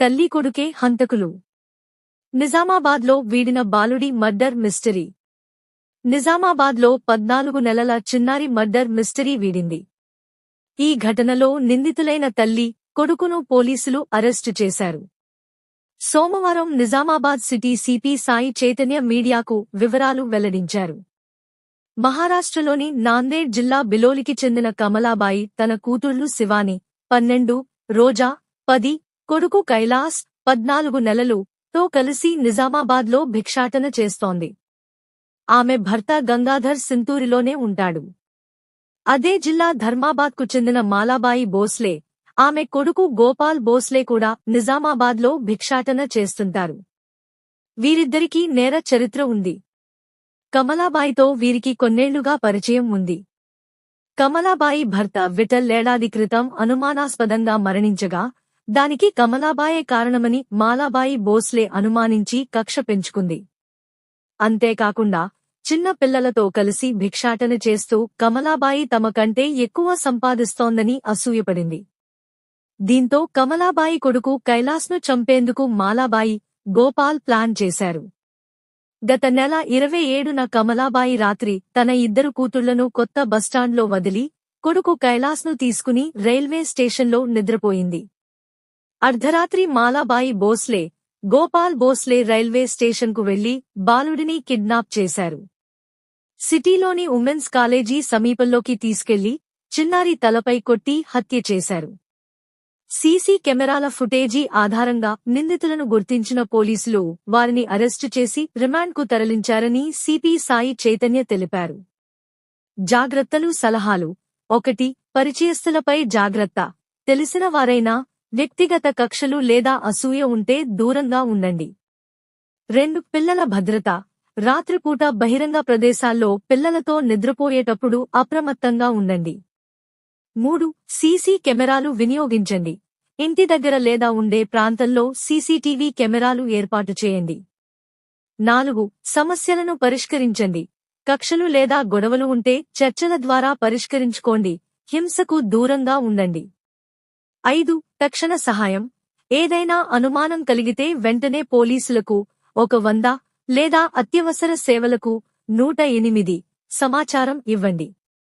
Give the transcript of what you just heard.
తల్లి కొడుకే హంతకులు. నిజామాబాద్లో వీడిన బాలుడి మర్డర్ మిస్టరీ. నిజామాబాద్లో పద్నాలుగు నెలల చిన్నారి మర్డర్ మిస్టరీ వీడింది. ఈ ఘటనలో నిందితులైన తల్లి కొడుకును పోలీసులు అరెస్టు చేశారు. సోమవారం నిజామాబాద్ సిటీ సిపి సాయి చైతన్య మీడియాకు వివరాలు వెల్లడించారు. మహారాష్ట్రలోని నాందేడ్ జిల్లా బిలోలికి చెందిన కమలాబాయి తన కూతుళ్ళు శివాని పన్నెండు రోజా పది కొడుకు కైలాస్ పద్నాలుగు నెలలు తో కలిసి నిజామాబాద్లో భిక్షాటన చేస్తోంది. ఆమె భర్త గంగాధర్ సింతూరిలోనే ఉంటాడు. అదే జిల్లా ధర్మాబాద్కు చెందిన మాలాబాయి బోస్లే ఆమె కొడుకు గోపాల్ బోస్లే కూడా నిజామాబాద్లో భిక్షాటన చేస్తుంటారు. వీరిద్దరికీ నేర చరిత్ర ఉంది. కమలాబాయితో వీరికి కొన్నేళ్ళుగా పరిచయం ఉంది. కమలాబాయి భర్త విఠల్ ఏడాది క్రితం అనుమానాస్పదంగా మరణించగా దానికి కమలాబాయే కారణమని మాలాబాయి బోస్లే అనుమానించి కక్ష పెంచుకుంది. అంతేకాకుండా చిన్న పిల్లలతో కలిసి భిక్షాటన చేస్తూ కమలాబాయి తమ కంటే ఎక్కువ సంపాదిస్తోందని అసూయపడింది. దీంతో కమలాబాయి కొడుకు కైలాస్ను చంపేందుకు మాలాబాయి గోపాల్ ప్లాన్ చేశారు. గత నెల ఇరవై ఏడున కమలాబాయి రాత్రి తన ఇద్దరు కూతుళ్ళను కొత్త బస్టాండ్లో వదిలి కొడుకు కైలాస్ను తీసుకుని రైల్వే స్టేషన్లో నిద్రపోయింది. అర్ధరాత్రి మాలాబాయి బోస్లే గోపాల్ బోస్లే రైల్వే స్టేషన్కు వెళ్ళి బాలుడిని కిడ్నాప్ చేశారు. సిటీలోని ఉమెన్స్ కాలేజీ సమీపంలోకి తీసుకెళ్ళి చిన్నారి తలపై కొట్టి హత్య చేశారు. సీసీ కెమెరాల ఫుటేజీ ఆధారంగా నిందితులను గుర్తించిన పోలీసులు వారిని అరెస్టు చేసి రిమాండ్కు తరలించారని సిపి సాయి చైతన్య తెలిపారు. జాగ్రత్తలు సలహాలు. ఒకటి పరిచయస్తులపై జాగ్రత్త. తెలిసిన వారైనా వ్యక్తిగత కక్షలు లేదా అసూయ ఉంటే దూరంగా ఉండండి. రెండు పిల్లల భద్రత. రాత్రిపూట బహిరంగ ప్రదేశాల్లో పిల్లలతో నిద్రపోయేటప్పుడు అప్రమత్తంగా ఉండండి. మూడు సీసీ కెమెరాలు వినియోగించండి. ఇంటి దగ్గర లేదా ఉండే ప్రాంతంలో సీసీటీవీ కెమెరాలు ఏర్పాటు చేయండి. నాలుగు సమస్యలను పరిష్కరించండి. కక్షలు లేదా గొడవలు ఉంటే చర్చల ద్వారా పరిష్కరించుకోండి. హింసకు దూరంగా ఉండండి. ఐదు తక్షణ సహాయం. ఏదైనా అనుమానం కలిగితే వెంటనే పోలీసులకు ఒక వంద లేదా అత్యవసర సేవలకు నూట ఎనిమిది. సమాచారం ఇవ్వండి.